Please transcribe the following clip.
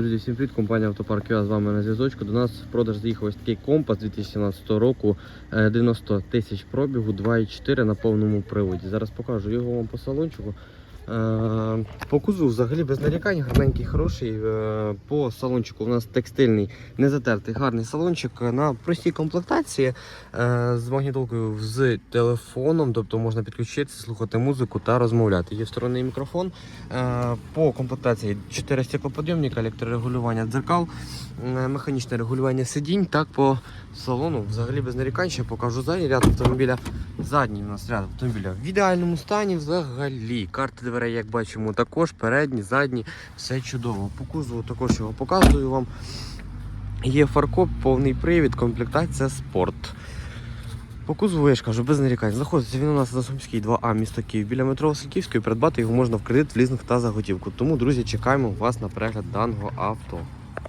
Друзі, всім привіт, компанія Автопарк ЮА з вами на зв'язочку. До нас в продаж заїхав ось такий компас 2017 року, е, 90 тисяч пробігу, 2,4 на повному приводі. Зараз покажу його вам по салончику. Е, По кузову взагалі без нарікань, гарненький, хороший. Е, По салончику у нас текстильний, не затертий, гарний салончик на простій комплектації е, з магнітолкою з телефоном, тобто можна підключитися, слухати музику та розмовляти. Є встроєний мікрофон. По комплектації 4 стеклоподйомника, електрорегулювання дзеркал, механічне регулювання сидінь. Так по салону взагалі без нарікань. Ще покажу задній ряд автомобіля. Задній у нас ряд автомобіля в ідеальному стані взагалі. Карти дверей, як бачимо, також передні, задні, все чудово. По кузову також його показую вам. Є фаркоп, повний привід, комплектація спорт. По кузову, я ж кажу, без нарікань. Знаходиться він у нас на Сумській 2А місто Київ біля метро Васильківської. Придбати його можна в кредит, в лізинг та за готівку. Тому, друзі, чекаємо вас на перегляд даного авто.